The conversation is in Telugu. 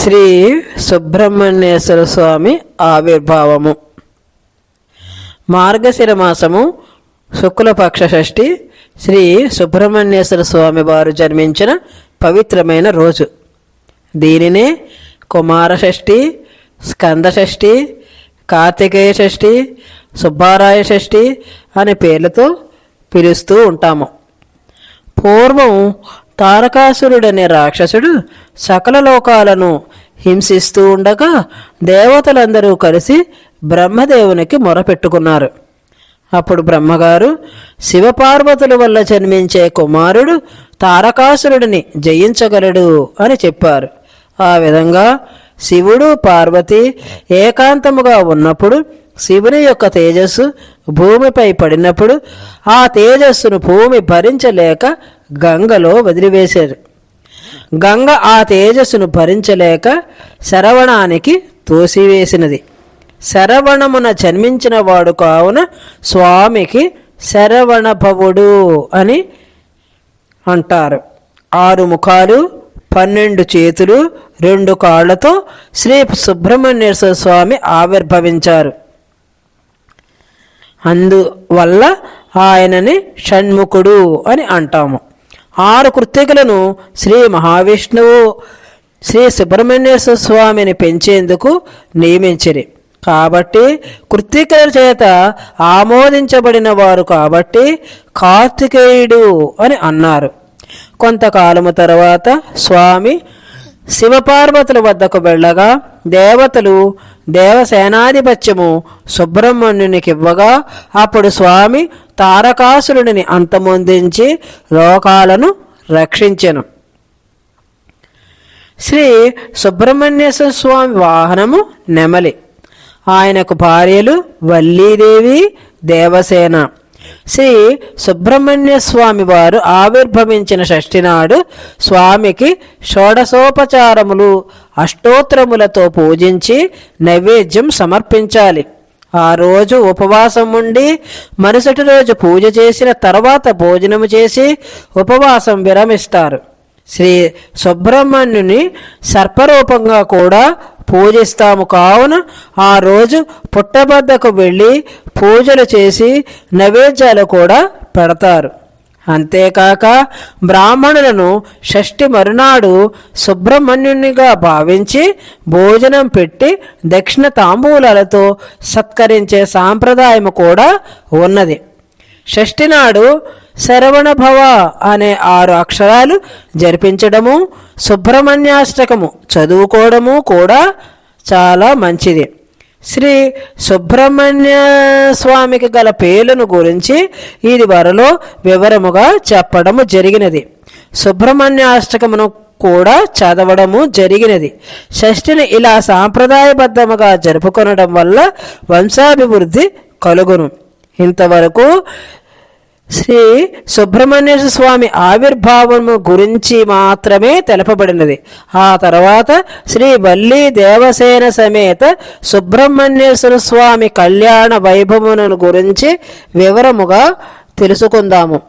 శ్రీ సుబ్రహ్మణ్యేశ్వర స్వామి ఆవిర్భావము. మార్గశిర మాసము శుక్లపక్ష షష్ఠి శ్రీ సుబ్రహ్మణ్యేశ్వర స్వామి వారు జన్మించిన పవిత్రమైన రోజు. దీనినే కుమార షష్ఠి స్కంద షష్ఠి కార్తికేయ షష్ఠి సుబ్బారాయ షష్ఠి అనే పేర్లతో పిలుస్తూ ఉంటాము. పూర్వం తారకాసురుడనే రాక్షసుడు సకల లోకాలను హింసిస్తూ ఉండగా దేవతలందరూ కలిసి బ్రహ్మదేవునికి మొరపెట్టుకున్నారు. అప్పుడు బ్రహ్మగారు శివపార్వతుల వల్ల జన్మించే కుమారుడు తారకాసురుడిని జయించగలడు అని చెప్పారు. ఆ విధంగా శివుడు పార్వతి ఏకాంతముగా ఉన్నప్పుడు శివుని యొక్క తేజస్సు భూమిపై పడినప్పుడు ఆ తేజస్సును భూమి భరించలేక గంగలో వదిలివేశారు. గంగ ఆ తేజస్సును భరించలేక శరవణానికి తోసివేసినది. శరవణమున జన్మించిన వాడు కావున స్వామికి శరవణభవుడు అని అంటారు. ఆరు ముఖాలు పన్నెండు చేతులు రెండు కాళ్ళతో శ్రీ సుబ్రహ్మణ్యేశ్వర స్వామి ఆవిర్భవించారు. అందువల్ల ఆయనని షణ్ముఖుడు అని అంటాము. ఆరు కృత్తికలను శ్రీ మహావిష్ణువు శ్రీ సుబ్రహ్మణ్యేశ్వర స్వామిని పెంచేందుకు నియమించిరి. కాబట్టి కృత్తికల చేత ఆమోదించబడిన వారు కాబట్టి కార్తికేయుడు అని అన్నారు. కొంతకాలము తర్వాత స్వామి శివపార్వతుల వద్దకు వెళ్ళగా దేవతలు దేవసేనాధిపత్యము సుబ్రహ్మణ్యునికి ఇవ్వగా అప్పుడు స్వామి తారకాసురుడిని అంతమొందించి లోకాలను రక్షించెను. శ్రీ సుబ్రహ్మణ్యేశ్వర స్వామి వాహనము నెమలి. ఆయనకు భార్యలు వల్లీదేవి దేవసేన. శ్రీ సుబ్రహ్మణ్య స్వామి వారు ఆవిర్భవించిన షష్ఠి నాడు స్వామికి షోడశోపచారములు అష్టోత్తరములతో పూజించి నైవేద్యం సమర్పించాలి. ఆ రోజు ఉపవాసం ఉండి మరుసటి రోజు పూజ చేసిన తర్వాత భోజనము చేసి ఉపవాసం విరమిస్తారు. శ్రీ సుబ్రహ్మణ్యుని సర్పరూపంగా కూడా పూజిస్తాము. కావున ఆ రోజు పుట్టబద్దకు వెళ్ళి పూజలు చేసి నైవేద్యాలు కూడా పెడతారు. అంతేకాక బ్రాహ్మణులను షష్ఠి మరునాడు సుబ్రహ్మణ్యునిగా భావించి భోజనం పెట్టి దక్షిణ తాంబూలాలతో సత్కరించే సాంప్రదాయం కూడా ఉన్నది. షష్ఠి నాడు శరవణభవ అనే ఆరు అక్షరాలు జరిపించడము సుబ్రహ్మణ్యాష్టకము చదువుకోవడము కూడా చాలా మంచిది. శ్రీ సుబ్రహ్మణ్య స్వామికి గల పేర్లను గురించి ఇది వరలో వివరముగా చెప్పడము జరిగినది. సుబ్రహ్మణ్యాష్టకమును కూడా చదవడము జరిగినది. షష్ఠిని ఇలా సాంప్రదాయబద్ధముగా జరుపుకొనడం వల్ల వంశాభివృద్ధి కలుగును. ఇంతవరకు శ్రీ సుబ్రహ్మణ్యేశ్వర స్వామి ఆవిర్భావము గురించి మాత్రమే తెలపబడినది. ఆ తర్వాత శ్రీ వల్లి దేవసేన సమేత సుబ్రహ్మణ్యేశ్వర స్వామి కళ్యాణ వైభవమును గురించి వివరముగా తెలుసుకుందాము.